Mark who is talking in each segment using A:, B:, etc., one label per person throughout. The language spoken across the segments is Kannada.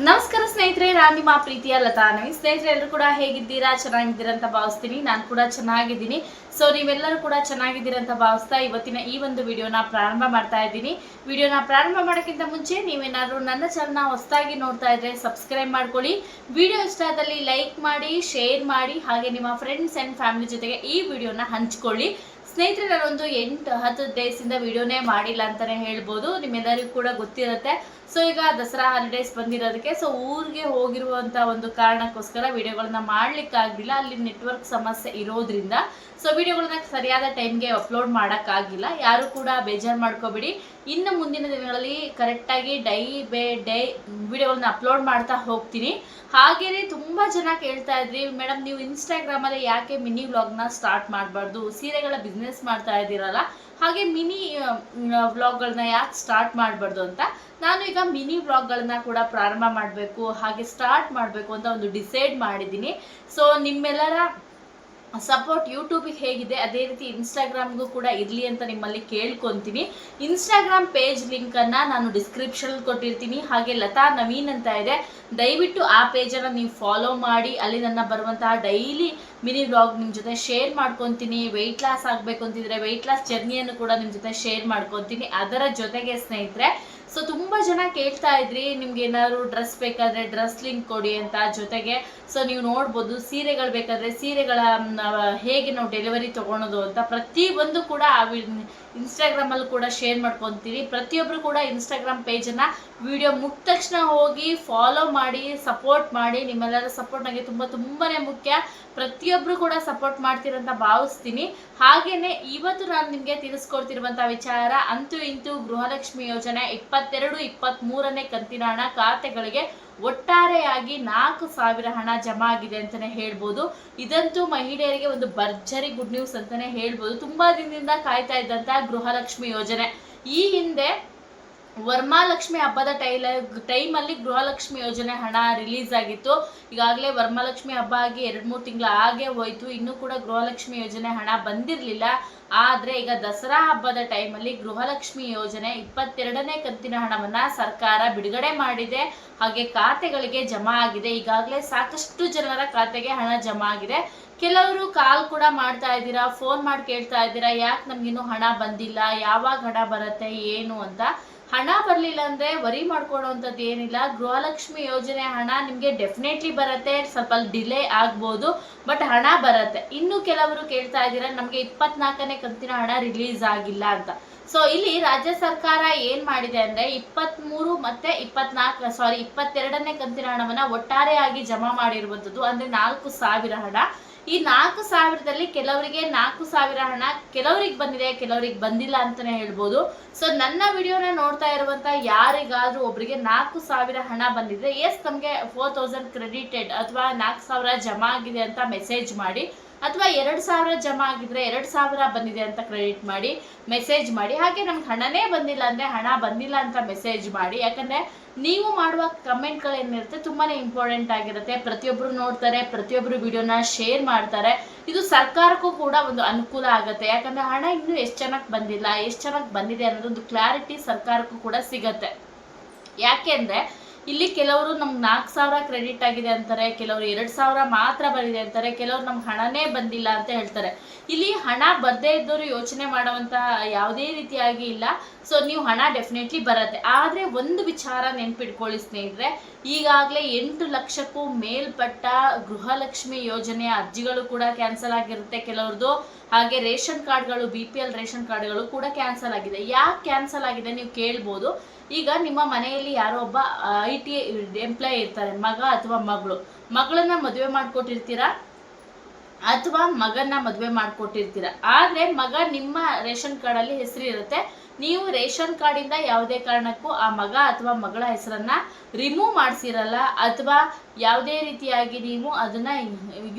A: ನಮಸ್ಕಾರ ಸ್ನೇಹಿತರೆ, ನಾನು ನಿಮ್ಮ ಪ್ರೀತಿಯ ಲತಾ ನವಿ. ಸ್ನೇಹಿತರೆ, ಎಲ್ಲರೂ ಕೂಡ ಹೇಗಿದ್ದೀರಾ? ಚೆನ್ನಾಗಿದ್ದೀರಾ ಅಂತ ಭಾವಿಸ್ತೀನಿ. ನಾನು ಕೂಡ ಚೆನ್ನಾಗಿದ್ದೀನಿ. ಸೊ ನೀವೆಲ್ಲರೂ ಕೂಡ ಚೆನ್ನಾಗಿದ್ದೀರಾ ಅಂತ ಭಾವಿಸ್ತಾ ಇವತ್ತಿನ ಈ ಒಂದು ವಿಡಿಯೋನ ಪ್ರಾರಂಭ ಮಾಡ್ತಾ ಇದ್ದೀನಿ. ವಿಡಿಯೋನ ಪ್ರಾರಂಭ ಮಾಡೋಕ್ಕಿಂತ ಮುಂಚೆ ನೀವೇನಾದರೂ ನನ್ನ ಚಾನಲ್ನ ಹೊಸದಾಗಿ ನೋಡ್ತಾ ಇದ್ರೆ ಸಬ್ಸ್ಕ್ರೈಬ್ ಮಾಡ್ಕೊಳ್ಳಿ. ವಿಡಿಯೋ ಇಷ್ಟ ಆದಲ್ಲಿ ಲೈಕ್ ಮಾಡಿ ಶೇರ್ ಮಾಡಿ, ಹಾಗೆ ನಿಮ್ಮ ಫ್ರೆಂಡ್ಸ್ ಆ್ಯಂಡ್ ಫ್ಯಾಮಿಲಿ ಜೊತೆಗೆ ಈ ವಿಡಿಯೋನ ಹಂಚ್ಕೊಳ್ಳಿ. ಸ್ನೇಹಿತರೆ, ನಾನೊಂದು ಎಂಟು ಹತ್ತು ಡೇಸಿಂದ ವಿಡಿಯೋನೇ ಮಾಡಿಲ್ಲ ಅಂತಲೇ ಹೇಳ್ಬೋದು. ನಿಮ್ಮೆಲ್ಲರಿಗೂ ಕೂಡ ಗೊತ್ತಿರುತ್ತೆ. ಸೊ ಈಗ ದಸರಾ ಹಾಲಿಡೇಸ್ ಬಂದಿರೋದಕ್ಕೆ ಸೊ ಊರಿಗೆ ಹೋಗಿರುವಂತ ಒಂದು ಕಾರಣಕ್ಕೋಸ್ಕರ ವಿಡಿಯೋಗಳನ್ನ ಮಾಡ್ಲಿಕ್ಕೆ ಆಗ್ಲಿಲ್ಲ ಅಲ್ಲಿ ನೆಟ್ವರ್ಕ್ ಸಮಸ್ಯೆ ಇರೋದ್ರಿಂದ ಸೊ ವಿಡಿಯೋಗಳನ್ನ ಸರಿಯಾದ ಟೈಮ್ಗೆ ಅಪ್ಲೋಡ್ ಮಾಡೋಕ್ಕಾಗಿಲ್ಲ. ಯಾರು ಕೂಡ ಬೇಜಾರು ಮಾಡ್ಕೋಬೇಡಿ. ಇನ್ನು ಮುಂದಿನ ದಿನಗಳಲ್ಲಿ ಕರೆಕ್ಟಾಗಿ ಡೈ ಬೇ ಡೈ ವಿಡಿಯೋಗಳನ್ನ ಅಪ್ಲೋಡ್ ಮಾಡ್ತಾ ಹೋಗ್ತೀನಿ. ಹಾಗೇನೆ ತುಂಬಾ ಜನ ಕೇಳ್ತಾ ಇದ್ರಿ ಮೇಡಮ್ ನೀವು ಇನ್ಸ್ಟಾಗ್ರಾಮಲ್ಲಿ ಯಾಕೆ ಮಿನಿ ವ್ಲಾಗ್ನ ಸ್ಟಾರ್ಟ್ ಮಾಡಬಾರ್ದು? ಸೀರೆಗಳ ಬಿಸ್ನೆಸ್ ಮಾಡ್ತಾ ಇದ್ದೀರಲ್ಲ. ಹಾಗೆ ಮಿನಿ ವ್ಲಾಗ್ಗಳನ್ನ ಯಾಕೆ ಸ್ಟಾರ್ಟ್ ಮಾಡಬಾರ್ದು ಅಂತ ನಾನು ಈಗ ಮಿನಿ ವ್ಲಾಗ್ಗಳನ್ನ ಕೂಡ ಪ್ರಾರಂಭ ಮಾಡಬೇಕು, ಹಾಗೆ ಸ್ಟಾರ್ಟ್ ಮಾಡಬೇಕು ಅಂತ ಒಂದು ಡಿಸೈಡ್ ಮಾಡಿದ್ದೀನಿ. ಸೊ ನಿಮ್ಮೆಲ್ಲರ ಸಪೋರ್ಟ್ ಯೂಟ್ಯೂಬಿಗೆ ಹೇಗಿದೆ, ಅದೇ ರೀತಿ ಇನ್ಸ್ಟಾಗ್ರಾಮ್ಗೂ ಕೂಡ ಇರಲಿ ಅಂತ ನಿಮ್ಮಲ್ಲಿ ಕೇಳ್ಕೊತೀನಿ. ಇನ್ಸ್ಟಾಗ್ರಾಮ್ ಪೇಜ್ ಲಿಂಕನ್ನು ನಾನು ಡಿಸ್ಕ್ರಿಪ್ಷನ್ ಕೊಟ್ಟಿರ್ತೀನಿ. ಹಾಗೆ ಲತಾ ನವೀನ್ ಅಂತ ಇದೆ. ದಯವಿಟ್ಟು ಆ ಪೇಜನ್ನು ನೀವು ಫಾಲೋ ಮಾಡಿ, ಅಲ್ಲಿ ನನ್ನ ಬರುವಂತಹ ಡೈಲಿ ಮಿನಿ ವ್ಲಾಗ್ ನಿಮ್ಮ ಜೊತೆ ಶೇರ್ ಮಾಡ್ಕೊತೀನಿ. ವೆಯ್ಟ್ ಲಾಸ್ ಆಗಬೇಕು ಅಂತಿದ್ರೆ ವೆಯ್ಟ್ ಲಾಸ್ ಜರ್ನಿಯನ್ನು ಕೂಡ ನಿಮ್ಮ ಜೊತೆ ಶೇರ್ ಮಾಡ್ಕೊತೀನಿ. ಅದರ ಜೊತೆಗೆ ಸ್ನೇಹಿತರೆ ಸೊ ತುಂಬ ಜನ ಕೇಳ್ತಾ ಇದ್ರಿ, ನಿಮ್ಗೆ ಏನಾದ್ರು ಡ್ರೆಸ್ ಬೇಕಾದ್ರೆ ಡ್ರೆಸ್ ಲಿಂಕ್ ಕೊಡಿ ಅಂತ ಜೊತೆಗೆ. ಸೊ ನೀವು ನೋಡ್ಬೋದು ಸೀರೆಗಳು ಬೇಕಾದ್ರೆ ಸೀರೆಗಳ ಹೇಗೆ ನಾವು ಡೆಲಿವರಿ ತಗೊಳೋದು ಅಂತ ಪ್ರತಿಯೊಂದು ಕೂಡ ಆ ಇನ್ಸ್ಟಾಗ್ರಾಮಲ್ಲಿ ಕೂಡ ಶೇರ್ ಮಾಡ್ಕೊತೀವಿ ಪ್ರತಿಯೊಬ್ಬರು ಕೂಡ ಇನ್ಸ್ಟಾಗ್ರಾಮ್ ಪೇಜನ್ನು ವಿಡಿಯೋ ಮುಗಿದ ತಕ್ಷಣ ಹೋಗಿ ಫಾಲೋ ಮಾಡಿ ಸಪೋರ್ಟ್ ಮಾಡಿ, ನಿಮ್ಮೆಲ್ಲರ ಸಪೋರ್ಟ್ ನನಗೆ ತುಂಬ ತುಂಬಾನೇ ಮುಖ್ಯ. ಪ್ರತಿಯೊಬ್ಬರು ಕೂಡ ಸಪೋರ್ಟ್ ಮಾಡ್ತೀರಂತ ಭಾವಿಸ್ತೀನಿ. ಹಾಗೇನೆ ಇವತ್ತು ನಾನು ನಿಮಗೆ ತಿಳಿಸ್ಕೊಡ್ತಿರುವಂಥ ವಿಚಾರ, ಅಂತೂ ಇಂತೂ ಗೃಹಲಕ್ಷ್ಮಿ ಯೋಜನೆ ಇಪ್ಪತ್ತೆರಡು ಇಪ್ಪತ್ತ್ಮೂರನೇ ಕಂತಿನ ಹಣ ಖಾತೆಗಳಿಗೆ ಒಟ್ಟಾರೆಯಾಗಿ ನಾಲ್ಕು ಸಾವಿರ ಹಣ ಜಮಾ ಆಗಿದೆ ಅಂತಾನೆ ಹೇಳ್ಬೋದು. ಇದಂತೂ ಮಹಿಳೆಯರಿಗೆ ಒಂದು ಭರ್ಜರಿ ಗುಡ್ ನ್ಯೂಸ್ ಅಂತಾನೆ ಹೇಳ್ಬೋದು. ತುಂಬಾ ದಿನದಿಂದ ಕಾಯ್ತಾ ಇದ್ದಂತಹ ಗೃಹಲಕ್ಷ್ಮಿ ಯೋಜನೆ. ಈ ಹಿಂದೆ ವರಮಹಾಲಕ್ಷ್ಮಿ ಹಬ್ಬದ ಟೈಲ, ಟೈಮಲ್ಲಿ ಗೃಹಲಕ್ಷ್ಮಿ ಯೋಜನೆ ಹಣ ರಿಲೀಸ್ ಆಗಿತ್ತು. ಈಗಾಗಲೇ ವರ್ಮಾಲಕ್ಷ್ಮಿ ಹಬ್ಬ ಆಗಿ ಎರಡು ಮೂರು ತಿಂಗಳು ಆಗೇ ಹೋಯಿತು. ಇನ್ನೂ ಕೂಡ ಗೃಹಲಕ್ಷ್ಮಿ ಯೋಜನೆ ಹಣ ಬಂದಿರಲಿಲ್ಲ. ಆದರೆ ಈಗ ದಸರಾ ಹಬ್ಬದ ಟೈಮಲ್ಲಿ ಗೃಹಲಕ್ಷ್ಮಿ ಯೋಜನೆ ಇಪ್ಪತ್ತೆರಡನೇ ಕಂತಿನ ಹಣವನ್ನ ಸರ್ಕಾರ ಬಿಡುಗಡೆ ಮಾಡಿದೆ. ಹಾಗೆ ಖಾತೆಗಳಿಗೆ ಜಮಾ ಆಗಿದೆ. ಈಗಾಗಲೇ ಸಾಕಷ್ಟು ಜನರ ಖಾತೆಗೆ ಹಣ ಜಮಾ ಆಗಿದೆ. ಕೆಲವರು ಕಾಲ್ ಕೂಡ ಮಾಡ್ತಾ ಇದ್ದೀರಾ, ಫೋನ್ ಮಾಡಿ ಕೇಳ್ತಾ ಇದ್ದೀರಾ, ಯಾಕೆ ನಮ್ಗಿನ್ನೂ ಹಣ ಬಂದಿಲ್ಲ, ಯಾವಾಗ ಹಣ ಬರುತ್ತೆ, ಏನು ಅಂತ. ಹಣ ಬರಲಿಲ್ಲ ಅಂದ್ರೆ ವರಿ ಮಾಡ್ಕೊಳ್ಳೋವಂಥದ್ದು ಏನಿಲ್ಲ. ಗೃಹಲಕ್ಷ್ಮಿ ಯೋಜನೆ ಹಣ ನಿಮಗೆ ಡೆಫಿನೆಟ್ಲಿ ಬರುತ್ತೆ. ಸ್ವಲ್ಪ ಡಿಲೇ ಆಗ್ಬೋದು ಬಟ್ ಹಣ ಬರುತ್ತೆ. ಇನ್ನು ಕೆಲವರು ಕೇಳ್ತಾ ಇದ್ದೀರಾ, ನಮಗೆ ಇಪ್ಪತ್ನಾಲ್ಕನೇ ಕಂತಿನ ಹಣ ರಿಲೀಸ್ ಆಗಿಲ್ಲ ಅಂತ. ಸೊ ಇಲ್ಲಿ ರಾಜ್ಯ ಸರ್ಕಾರ ಏನ್ ಮಾಡಿದೆ ಅಂದ್ರೆ ಇಪ್ಪತ್ಮೂರು ಮತ್ತೆ ಇಪ್ಪತ್ನಾಲ್ಕು ಸಾರಿ ಇಪ್ಪತ್ತೆರಡನೇ ಕಂತಿನ ಹಣವನ್ನ ಒಟ್ಟಾರೆಯಾಗಿ ಜಮಾ ಮಾಡಿರುವಂತದ್ದು ಅಂದ್ರೆ ನಾಲ್ಕು ಸಾವಿರ ಹಣ. ಈ ನಾಲ್ಕು ಸಾವಿರದಲ್ಲಿ ಕೆಲವರಿಗೆ ನಾಲ್ಕು ಸಾವಿರ ಹಣ ಕೆಲವರಿಗೆ ಬಂದಿದೆ, ಕೆಲವರಿಗೆ ಬಂದಿಲ್ಲ ಅಂತಾನೆ ಹೇಳ್ಬೋದು. ಸೊ ನನ್ನ ವಿಡಿಯೋನ ನೋಡ್ತಾ ಇರುವಂತ ಯಾರಿಗಾದ್ರೂ ಒಬ್ರಿಗೆ ನಾಲ್ಕು ಸಾವಿರ ಹಣ ಬಂದಿದ್ರೆ ಎಸ್ ನಮಗೆ ಫೋರ್ ತೌಸಂಡ್ ಕ್ರೆಡಿಟೆಡ್ ಅಥವಾ ನಾಲ್ಕು ಸಾವಿರ ಜಮಾ ಆಗಿದೆ ಅಂತ ಮೆಸೇಜ್ ಮಾಡಿ. ಅಥವಾ ಎರಡು ಸಾವಿರ ಜಮಾ ಆಗಿದ್ರೆ ಎರಡು ಸಾವಿರ ಬಂದಿದೆ ಅಂತ ಕ್ರೆಡಿಟ್ ಮಾಡಿ ಮೆಸೇಜ್ ಮಾಡಿ. ಹಾಗೆ ನಮ್ಗೆ ಹಣನೇ ಬಂದಿಲ್ಲ ಅಂದ್ರೆ ಹಣ ಬಂದಿಲ್ಲ ಅಂತ ಮೆಸೇಜ್ ಮಾಡಿ. ಯಾಕಂದ್ರೆ ನೀವು ಮಾಡುವ ಕಮೆಂಟ್ಗಳೇನಿರುತ್ತೆ ತುಂಬಾನೇ ಇಂಪಾರ್ಟೆಂಟ್ ಆಗಿರುತ್ತೆ. ಪ್ರತಿಯೊಬ್ಬರು ನೋಡ್ತಾರೆ ಪ್ರತಿಯೊಬ್ಬರು ವಿಡಿಯೋನ ಶೇರ್ ಮಾಡ್ತಾರೆ. ಇದು ಸರ್ಕಾರಕ್ಕೂ ಕೂಡ ಒಂದು ಅನುಕೂಲ ಆಗುತ್ತೆ. ಯಾಕಂದ್ರೆ ಹಣ ಇನ್ನೂ ಎಷ್ಟು ಚೆನ್ನಾಗಿ ಬಂದಿಲ್ಲ, ಎಷ್ಟು ಚೆನ್ನಾಗಿ ಬಂದಿದೆ ಅನ್ನೋದೊಂದು ಕ್ಲಾರಿಟಿ ಸರ್ಕಾರಕ್ಕೂ ಕೂಡ ಸಿಗತ್ತೆ. ಯಾಕೆಂದ್ರೆ ಇಲ್ಲಿ ಕೆಲವರು ನಮ್ಗೆ ನಾಲ್ಕು ಸಾವಿರ ಕ್ರೆಡಿಟ್ ಆಗಿದೆ ಅಂತಾರೆ, ಕೆಲವರು ಎರಡು ಸಾವಿರ ಮಾತ್ರ ಬಂದಿದೆ ಅಂತಾರೆ, ಕೆಲವರು ನಮ್ಗೆ ಹಣನೇ ಬಂದಿಲ್ಲ ಅಂತ ಹೇಳ್ತಾರೆ. ಇಲ್ಲಿ ಹಣ ಬರ್ದೇ ಇದ್ದವರು ಯೋಚನೆ ಮಾಡುವಂತಹ ಯಾವುದೇ ರೀತಿಯಾಗಿ ಇಲ್ಲ. ಸೊ ನೀವು ಹಣ ಡೆಫಿನೆಟ್ಲಿ ಬರುತ್ತೆ. ಆದರೆ ಒಂದು ವಿಚಾರ ನೆನ್ಪಿಟ್ಕೊಳ್ಳಿ ಸ್ನೇಹಿತರೆ, ಈಗಾಗಲೇ ಎಂಟು ಲಕ್ಷಕ್ಕೂ ಮೇಲ್ಪಟ್ಟ ಗೃಹಲಕ್ಷ್ಮಿ ಯೋಜನೆಯ ಅರ್ಜಿಗಳು ಕೂಡ ಕ್ಯಾನ್ಸಲ್ ಆಗಿರುತ್ತೆ. ಕೆಲವ್ರದ್ದು ಹಾಗೆ ರೇಷನ್ ಕಾರ್ಡ್ಗಳು ಬಿ ಪಿ ಎಲ್ ರೇಷನ್ ಕಾರ್ಡ್ಗಳು ಕೂಡ ಕ್ಯಾನ್ಸಲ್ ಆಗಿದೆ. ಯಾಕೆ ಕ್ಯಾನ್ಸಲ್ ಆಗಿದೆ ನೀವು ಕೇಳ್ಬೋದು. ಈಗ ನಿಮ್ಮ ಮನೆಯಲ್ಲಿ ಯಾರೋ ಒಬ್ಬ ಐ ಟಿ ಎಂಪ್ಲಾಯ್ ಇರ್ತಾರೆ, ಮಗ ಅಥವಾ ಮಗಳು. ಮಗಳನ್ನ ಮದುವೆ ಮಾಡ್ಕೊಟ್ಟಿರ್ತೀರಾ? ಅಥವಾ ಮಗನ್ನ ಮದುವೆ ಮಾಡಿಕೊಟ್ಟಿರ್ತೀರ. ಆದ್ರೆ ಮಗ ನಿಮ್ಮ ರೇಷನ್ ಕಾರ್ಡಲ್ಲಿ ಹೆಸರು ಇರುತ್ತೆ. ನೀವು ರೇಷನ್ ಕಾರ್ಡಿಂದ ಯಾವುದೇ ಕಾರಣಕ್ಕೂ ಆ ಮಗ ಅಥವಾ ಮಗಳ ಹೆಸರನ್ನ ರಿಮೂವ್ ಮಾಡಿಸಿರಲ್ಲ ಅಥವಾ ಯಾವುದೇ ರೀತಿಯಾಗಿ ನೀವು ಅದನ್ನ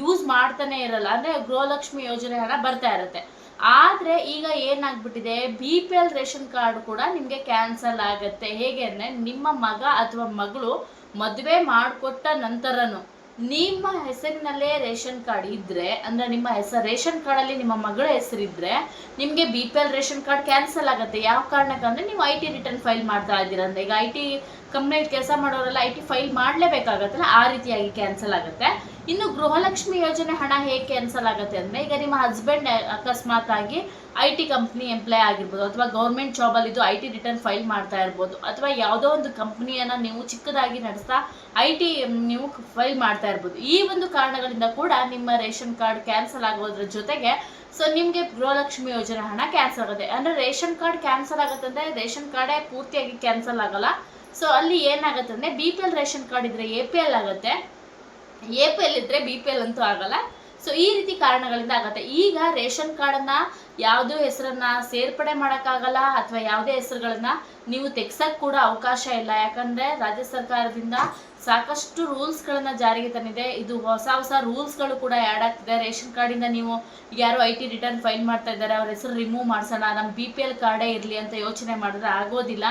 A: ಯೂಸ್ ಮಾಡ್ತಾನೆ ಇರಲ್ಲ. ಅಂದ್ರೆ ಗೃಹಲಕ್ಷ್ಮಿ ಯೋಜನೆ ಹಣ ಬರ್ತಾ ಇರುತ್ತೆ. ಆದ್ರೆ ಈಗ ಏನಾಗ್ಬಿಟ್ಟಿದೆ? B P L ration card ಕೂಡ ನಿಮಗೆ ಕ್ಯಾನ್ಸಲ್ ಆಗತ್ತೆ. ಹೇಗೆ ಅಂದರೆ ನಿಮ್ಮ ಮಗ ಅಥವಾ ಮಗಳು ಮದುವೆ ಮಾಡಿಕೊಟ್ಟ ನಂತರನು ನಿಮ್ಮ ಹೆಸರಿನಲ್ಲೇ ರೇಷನ್ ಕಾರ್ಡ್ ಇದ್ರೆ, ಅಂದ್ರೆ ನಿಮ್ಮ ಹೆಸರು ರೇಷನ್ ಕಾರ್ಡ್ ಅಲ್ಲಿ ನಿಮ್ಮ ಮಗಳ ಹೆಸರಿದ್ರೆ, ನಿಮಗೆ B P L ration card cancel ಆಗುತ್ತೆ. ಯಾವ ಕಾರಣಕ್ಕೆ ಅಂದ್ರೆ ನೀವು ಐ ಟಿ ರಿಟರ್ನ್ ಫೈಲ್ ಮಾಡ್ತಾ ಇದ್ದೀರಾ ಈಗ ಐ ಟಿ ಕಂಪ್ನಿಯಲ್ಲಿ ಕೆಲಸ ಮಾಡೋರೆಲ್ಲ ಐ ಟಿ ಫೈಲ್ ಮಾಡಲೇಬೇಕಾಗತ್ತಲ್ಲ, ಆ ರೀತಿಯಾಗಿ ಕ್ಯಾನ್ಸಲ್ ಆಗುತ್ತೆ. ಇನ್ನು ಗೃಹಲಕ್ಷ್ಮಿ ಯೋಜನೆ ಹಣ ಹೇಗೆ ಕ್ಯಾನ್ಸಲ್ ಆಗುತ್ತೆ ಅಂದರೆ, ಈಗ ನಿಮ್ಮ ಹಸ್ಬೆಂಡ್ ಅಕಸ್ಮಾತ್ ಆಗಿ ಐ ಟಿ ಕಂಪ್ನಿ ಎಂಪ್ಲಾಯ್ ಆಗಿರ್ಬೋದು ಅಥವಾ ಗೌರ್ಮೆಂಟ್ ಜಾಬಲ್ಲಿ ಇದು ಐ ಟಿ ರಿಟರ್ನ್ ಫೈಲ್ ಮಾಡ್ತಾ ಇರ್ಬೋದು ಅಥವಾ ಯಾವುದೋ ಒಂದು ಕಂಪ್ನಿಯನ್ನು ನೀವು ಚಿಕ್ಕದಾಗಿ ನಡೆಸ್ತಾ ಐ ಟಿ ನೀವು ಫೈಲ್ ಮಾಡ್ತಾ ಇರ್ಬೋದು. ಈ ಒಂದು ಕಾರಣಗಳಿಂದ ಕೂಡ ನಿಮ್ಮ ರೇಷನ್ ಕಾರ್ಡ್ ಕ್ಯಾನ್ಸಲ್ ಆಗೋದ್ರ ಜೊತೆಗೆ ಸೊ ನಿಮಗೆ ಗೃಹಲಕ್ಷ್ಮಿ ಯೋಜನೆ ಹಣ ಕ್ಯಾನ್ಸಲ್ ಆಗುತ್ತೆ. ಅಂದರೆ ರೇಷನ್ ಕಾರ್ಡ್ ಕ್ಯಾನ್ಸಲ್ ಆಗುತ್ತೆ ಅಂದರೆ ರೇಷನ್ ಕಾರ್ಡೇ ಪೂರ್ತಿಯಾಗಿ ಕ್ಯಾನ್ಸಲ್ ಆಗಲ್ಲ. ಸೊ ಅಲ್ಲಿ ಏನಾಗುತ್ತೆ ಅಂದರೆ B P L ration card ಇದ್ರೆ ಎ ಪಿ ಎಲ್ ಆಗುತ್ತೆ. ಎ ಪಿ ಎಲ್ ಇದ್ರೆ ಬಿ ಪಿ ಎಲ್ ಅಂತೂ ಆಗಲ್ಲ. ಸೊ ಈ ರೀತಿ ಕಾರಣಗಳಿಂದ ಆಗುತ್ತೆ. ಈಗ ರೇಷನ್ ಕಾರ್ಡನ್ನ ಯಾವುದೋ ಹೆಸರನ್ನ ಸೇರ್ಪಡೆ ಮಾಡೋಕ್ಕಾಗಲ್ಲ ಅಥವಾ ಯಾವುದೇ ಹೆಸರುಗಳನ್ನ ನೀವು ತೆಗ್ಸಕ್ ಕೂಡ ಅವಕಾಶ ಇಲ್ಲ. ಯಾಕಂದ್ರೆ ರಾಜ್ಯ ಸರ್ಕಾರದಿಂದ ಸಾಕಷ್ಟು ರೂಲ್ಸ್ಗಳನ್ನ ಜಾರಿಗೆ ತಂದಿದೆ. ಇದು ಹೊಸ ಹೊಸ ರೂಲ್ಸ್ಗಳು ಕೂಡ ಆ್ಯಡ್ ಆಗ್ತಿದೆ. ರೇಷನ್ ಕಾರ್ಡಿಂದ ನೀವು ಯಾರು ಐ ಟಿ ರಿಟರ್ನ್ ಫೈಲ್ ಮಾಡ್ತಾ ಇದ್ದಾರೆ. ಅವ್ರ ಹೆಸರು ರಿಮೂವ್ ಮಾಡಿಸೋಣ. ನಮ್ಮ ಬಿ ಪಿ ಎಲ್ ಕಾರ್ಡೇ ಇರಲಿ ಅಂತ ಯೋಚನೆ ಮಾಡಿದ್ರೆ ಆಗೋದಿಲ್ಲ.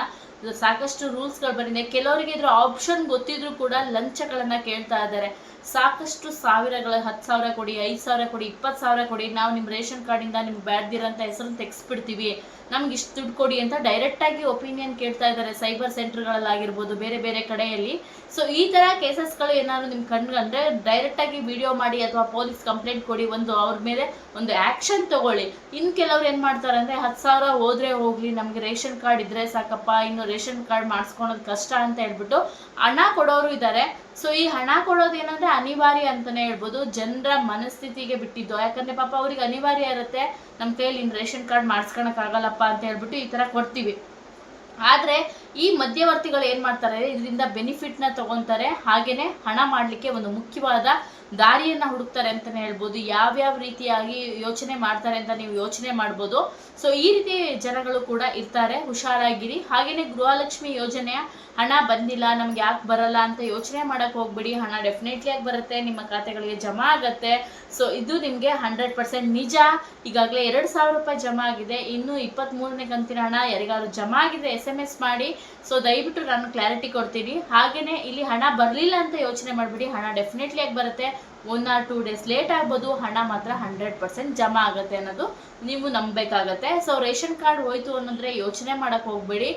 A: ಸಾಕಷ್ಟು ರೂಲ್ಸ್ಗಳು ಬಂದಿದೆ. ಕೆಲವರಿಗೆ ಇದ್ರ ಆಪ್ಷನ್ ಗೊತ್ತಿದ್ರು ಕೂಡ ಲಂಚಗಳನ್ನ ಕೇಳ್ತಾ ಇದ್ದಾರೆ. ಸಾಕಷ್ಟು ಸಾವಿರಗಳ, ಹತ್ತು ಸಾವಿರ ಕೊಡಿ, ಐದು ಸಾವಿರ ಕೊಡಿ, ಇಪ್ಪತ್ತು ಸಾವಿರ ಕೊಡಿ, ನಾವು ನಿಮ್ಮ ರೇಷನ್ ಕಾರ್ಡಿಂದ ನಿಮ್ಗೆ ಬ್ಯಾಡ್ದಿರೋಂಥ ಹೆಸರನ್ನ ತೆಗೆಸ್ಬಿಡ್ತೀವಿ. ನಮ್ಗೆ ಇಷ್ಟು ದುಡ್ಡು ಕೊಡಿ ಅಂತ ಡೈರೆಕ್ಟಾಗಿ ಒಪಿನಿಯನ್ ಕೇಳ್ತಾ ಇದ್ದಾರೆ ಸೈಬರ್ ಸೆಂಟರ್ಗಳಲ್ಲಾಗಿರ್ಬೋದು ಬೇರೆ ಬೇರೆ ಕಡೆಯಲ್ಲಿ. ಸೊ ಈ ಥರ ಕೇಸಸ್ಗಳು ಏನಾದ್ರು ನಿಮ್ಮ ಅಂದರೆ ಡೈರೆಕ್ಟಾಗಿ ವಿಡಿಯೋ ಮಾಡಿ ಅಥವಾ ಪೊಲೀಸ್ ಕಂಪ್ಲೇಂಟ್ ಕೊಡಿ, ಒಂದು ಅವ್ರ ಮೇಲೆ ಒಂದು ಆ್ಯಕ್ಷನ್ ತಗೊಳ್ಳಿ. ಇನ್ನು ಕೆಲವ್ರು ಏನು ಮಾಡ್ತಾರೆ ಅಂದರೆ ಹತ್ತು ಸಾವಿರ ಹೋದರೆ ಹೋಗಲಿ, ನಮಗೆ ರೇಷನ್ ಕಾರ್ಡ್ ಇದ್ದರೆ ಸಾಕಪ್ಪ, ಇನ್ನು ರೇಷನ್ ಕಾರ್ಡ್ ಮಾಡಿಸ್ಕೊಳೋದು ಕಷ್ಟ ಅಂತ ಹೇಳ್ಬಿಟ್ಟು ಹಣ ಕೊಡೋರು ಇದ್ದಾರೆ. ಸೊ ಈ ಹಣ ಕೊಡೋದೇನಂದ್ರೆ ಅನಿವಾರ್ಯ ಅಂತಾನೆ ಹೇಳ್ಬೋದು. ಜನರ ಮನಸ್ಥಿತಿಗೆ ಬಿಟ್ಟಿದ್ದು. ಯಾಕಂದ್ರೆ ಪಾಪ ಅವ್ರಿಗೆ ಅನಿವಾರ್ಯ ಇರುತ್ತೆ. ನಮ್ಮ ಕೈಯಲ್ಲಿ ರೇಷನ್ ಕಾರ್ಡ್ ಮಾಡಿಸ್ಕೊಳಕ್ ಆಗಲ್ಲಪ್ಪ ಅಂತ ಹೇಳ್ಬಿಟ್ಟು ಈ ತರ ಕೊಡ್ತೀವಿ. ಆದ್ರೆ ಈ ಮಧ್ಯವರ್ತಿಗಳು ಏನ್ ಮಾಡ್ತಾರೆ? ಇದರಿಂದ ನ ತಗೊಂತಾರೆ. ಹಾಗೇನೆ ಹಣ ಮಾಡ್ಲಿಕ್ಕೆ ಒಂದು ಮುಖ್ಯವಾದ ದಾರಿಯನ್ನ ಹುಡುಕ್ತಾರೆ ಅಂತಾನೆ ಹೇಳ್ಬೋದು. ಯಾವ್ಯಾವ ರೀತಿಯಾಗಿ ಯೋಚನೆ ಮಾಡ್ತಾರೆ ಅಂತ ನೀವು ಯೋಚನೆ ಮಾಡ್ಬೋದು. ಸೊ ಈ ರೀತಿ ಜನಗಳು ಕೂಡ ಇರ್ತಾರೆ, ಹುಷಾರಾಗಿರಿ. ಹಾಗೇನೆ ಗೃಹಲಕ್ಷ್ಮಿ ಯೋಜನೆಯ ಹಣ ಬಂದಿಲ್ಲ, ನಮ್ಗೆ ಯಾಕೆ ಬರಲ್ಲ ಅಂತ ಯೋಚನೆ ಮಾಡಕ್ ಹೋಗ್ಬಿಡಿ. ಹಣ ಡೆಫಿನೆಟ್ಲಿ ಆಗಿ ಬರುತ್ತೆ? ನಿಮ್ಮ ಖಾತೆಗಳಿಗೆ ಜಮಾ ಆಗತ್ತೆ. ಸೊ ಇದು ನಿಮಗೆ ಹಂಡ್ರೆಡ್ ಪರ್ಸೆಂಟ್ ನಿಜ. ಈಗಾಗಲೇ ಎರಡು ಸಾವಿರ ರೂಪಾಯಿ ಜಮಾ ಆಗಿದೆ. ಇನ್ನು ಇಪ್ಪತ್ತ್ ಮೂರನೇ ಕಂತಿನ ಹಣ ಯಾರಿಗಾದ್ರೂ ಜಮಾ ಆಗಿದೆ ಎಸ್ ಎಂ ಎಸ್ ಮಾಡಿ. ಸೊ ದಯವಿಟ್ಟು ನಾನು ಕ್ಲಾರಿಟಿ ಕೊಡ್ತೀನಿ. ಹಾಗೇನೆ ಇಲ್ಲಿ ಹಣ ಬರಲಿಲ್ಲ ಅಂತ ಯೋಚನೆ ಮಾಡಬೇಡಿ. ಹಣ ಡೆಫಿನೆಟ್ಲಿ ಆಗಿ ಬರುತ್ತೆ? One or two days late ಆಗ್ಬೋದು, ಹಣ ಮಾತ್ರ ಹಂಡ್ರೆಡ್ ಪರ್ಸೆಂಟ್ ಜಮಾ ಆಗುತ್ತೆ ಅನ್ನೋದು ನೀವು ನಂಬಬೇಕಾಗತ್ತೆ. ಸೊ ರೇಷನ್ ಕಾರ್ಡ್ ಹೋಯ್ತು ಅನ್ನೋದ್ರೆ ಯೋಚನೆ ಮಾಡಕ್ ಹೋಗ್ಬೇಡಿ.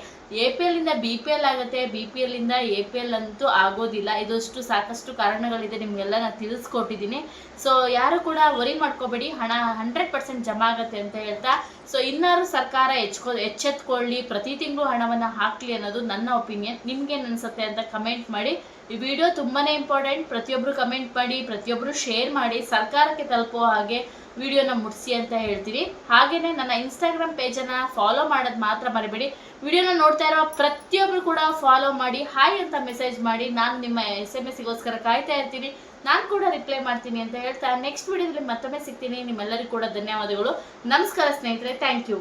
A: ಎ ಪಿ ಎಲ್ ಇಂದ ಬಿ ಪಿ ಎಲ್ ಆಗುತ್ತೆ. ಬಿ ಪಿ ಎಲ್ ಇಂದ ಎ ಪಿ ಎಲ್ ಅಂತೂ ಆಗೋದಿಲ್ಲ. ಇದಷ್ಟು ಸಾಕಷ್ಟು ಕಾರಣಗಳಿದೆ, ನಿಮ್ಗೆಲ್ಲ ನಾನು ತಿಳಿಸ್ಕೊಟ್ಟಿದ್ದೀನಿ. ಸೊ ಯಾರು ಕೂಡ ವರಿ ಮಾಡ್ಕೋಬೇಡಿ. ಹಣ ಹಂಡ್ರೆಡ್ ಪರ್ಸೆಂಟ್ ಜಮಾ ಆಗುತ್ತೆ ಅಂತ ಹೇಳ್ತಾ ಸೊ ಇನ್ನಾರು ಸರ್ಕಾರ ಎಚ್ಕೊ, ಎಚ್ಚೆತ್ಕೊಳ್ಳಿ, ಪ್ರತಿ ತಿಂಗಳು ಹಣವನ್ನು ಹಾಕಲಿ ಅನ್ನೋದು ನನ್ನ ಒಪಿನಿಯನ್ ನಿಮ್ಗೇನು ಅನ್ಸುತ್ತೆ ಅಂತ ಕಮೆಂಟ್ ಮಾಡಿ. ಈ ವಿಡಿಯೋ ತುಂಬಾ ಇಂಪಾರ್ಟೆಂಟ್ ಪ್ರತಿಯೊಬ್ಬರು ಕಮೆಂಟ್ ಮಾಡಿ ಪ್ರತಿಯೊಬ್ಬರು ಶೇರ್ ಮಾಡಿ, ಸರ್ಕಾರಕ್ಕೆ ತಲುಪುವ ಹಾಗೆ ವಿಡಿಯೋನ ಮುಟ್ಸಿ ಅಂತ ಹೇಳ್ತೀನಿ ಹಾಗೆಯೇ ನನ್ನ ಇನ್ಸ್ಟಾಗ್ರಾಮ್ ಪೇಜನ್ನು ಫಾಲೋ ಮಾಡೋದು ಮಾತ್ರ ಮರಿಬೇಡಿ. ವಿಡಿಯೋನ ನೋಡ್ತಾ ಇರೋ ಪ್ರತಿಯೊಬ್ಬರು ಕೂಡ ಫಾಲೋ ಮಾಡಿ ಹಾಯ್ ಅಂತ ಮೆಸೇಜ್ ಮಾಡಿ. ನಾನು ನಿಮ್ಮ ಎಸ್ ಎಂ ಎಸ್ಗೋಸ್ಕರ ಕಾಯ್ತಾ ಇರ್ತೀನಿ. ನಾನು ಕೂಡ ರಿಪ್ಲೈ ಮಾಡ್ತೀನಿ ಅಂತ ಹೇಳ್ತಾ ನೆಕ್ಸ್ಟ್ ವಿಡಿಯೋದಲ್ಲಿ ಮತ್ತೊಮ್ಮೆ ಸಿಗ್ತೀನಿ. ನಿಮ್ಮೆಲ್ಲರಿಗೂ ಕೂಡ ಧನ್ಯವಾದಗಳು. ನಮಸ್ಕಾರ ಸ್ನೇಹಿತರೆ ಥ್ಯಾಂಕ್ ಯು